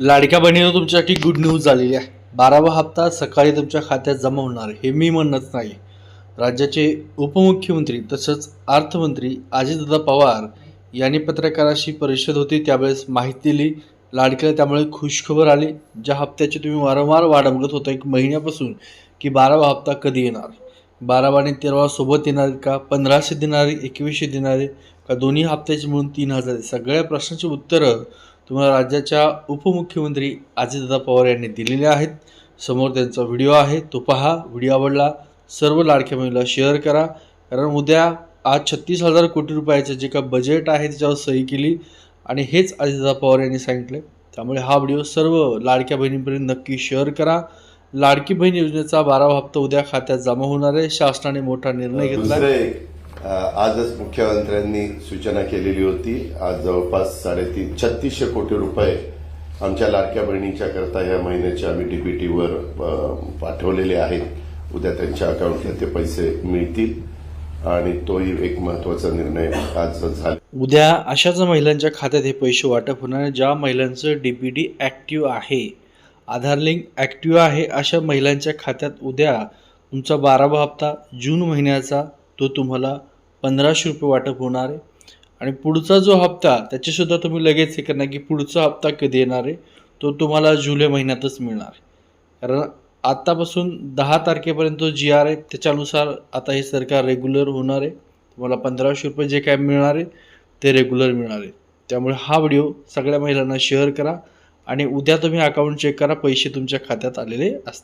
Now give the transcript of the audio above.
लाडक्या बहिणीनं तुमच्यासाठी good news झालेली आहे. बारावा हप्ता सकाळी तुमच्या खात्यात जमा होणार हे मी म्हणत नाही. राज्याचे उपमुख्यमंत्री तसंच अर्थमंत्री अजितदादा पवार यांनी पत्रकाराशी परिषद होती त्यावेळेस माहिती दिली. लाडक्याला त्यामुळे खुशखबर आली. ज्या हप्त्याची तुम्ही वारंवार वाट बघत होता एक महिन्यापासून की बारावा हप्ता कधी येणार? बारावा आणि तेरावा सोबत येणार का? पंधराशे देणारे एकवीसशे देणारे का दोन्ही हप्त्याचे मिळून तीन हजार? सगळ्या प्रश्नाची उत्तरं तुम्हाला राज्याच्या उपमुख्यमंत्री अजितदादा पवार यांनी दिलेले आहेत. समोर त्यांचा व्हिडिओ आहे. तो पहा. व्हिडिओ आवडला सर्व लाडक्या बहिणीला शेअर करा. कारण उद्या आज छत्तीस हजार कोटी रुपयाचं जे का बजेट आहे त्याच्यावर सही केली. आणि हेच अजितदा पवार यांनी सांगितलं त्यामुळे हा व्हिडिओ सर्व लाडक्या बहिणींपर्यंत नक्की शेअर करा. लाडकी बहीण योजनेचा बारावा हप्ता उद्या खात्यात जमा होणार आहे. शासनाने मोठा निर्णय घेतला आजच मुख्यमंत्र्यांनी सूचना केलेली होती. आज जवळपास साडेतीन छत्तीसशे कोटी रुपये आमच्या लाडक्या बहिणीच्या करता या महिन्याचे आम्ही डीबीटीवर पाठवलेले आहेत. उद्या त्यांच्या अकाउंटला ते पैसे मिळतील. आणि तोही एक महत्त्वाचा निर्णय आज झाला. उद्या अशाच महिलांच्या खात्यात हे पैसे वाटप होणार ज्या महिलांचं डी पी डी ॲक्टिव्ह आहे. आधार लिंक ॲक्टिव्ह आहे अशा महिलांच्या खात्यात उद्या तुमचा बारावा हप्ता जून महिन्याचा तो तुम्हाला पंधराशे रुपये वाटप होणार आहे. आणि पुढचा जो हप्ता त्याचेसुद्धा तुम्ही लगेच हे करणार की पुढचा हप्ता कधी येणार आहे तो तुम्हाला जुलै महिन्यातच मिळणार आहे. कारण आत्तापासून दहा तारखेपर्यंत जी आर आहे त्याच्यानुसार आता हे सरकार रेग्युलर होणार आहे. तुम्हाला पंधराशे रुपये जे काय मिळणार आहे ते रेग्युलर मिळणार आहे. त्यामुळे हा व्हिडिओ सगळ्या महिलांना शेअर करा आणि उद्या तुम्ही अकाउंट चेक करा पैसे तुमच्या खात्यात आलेले असतील.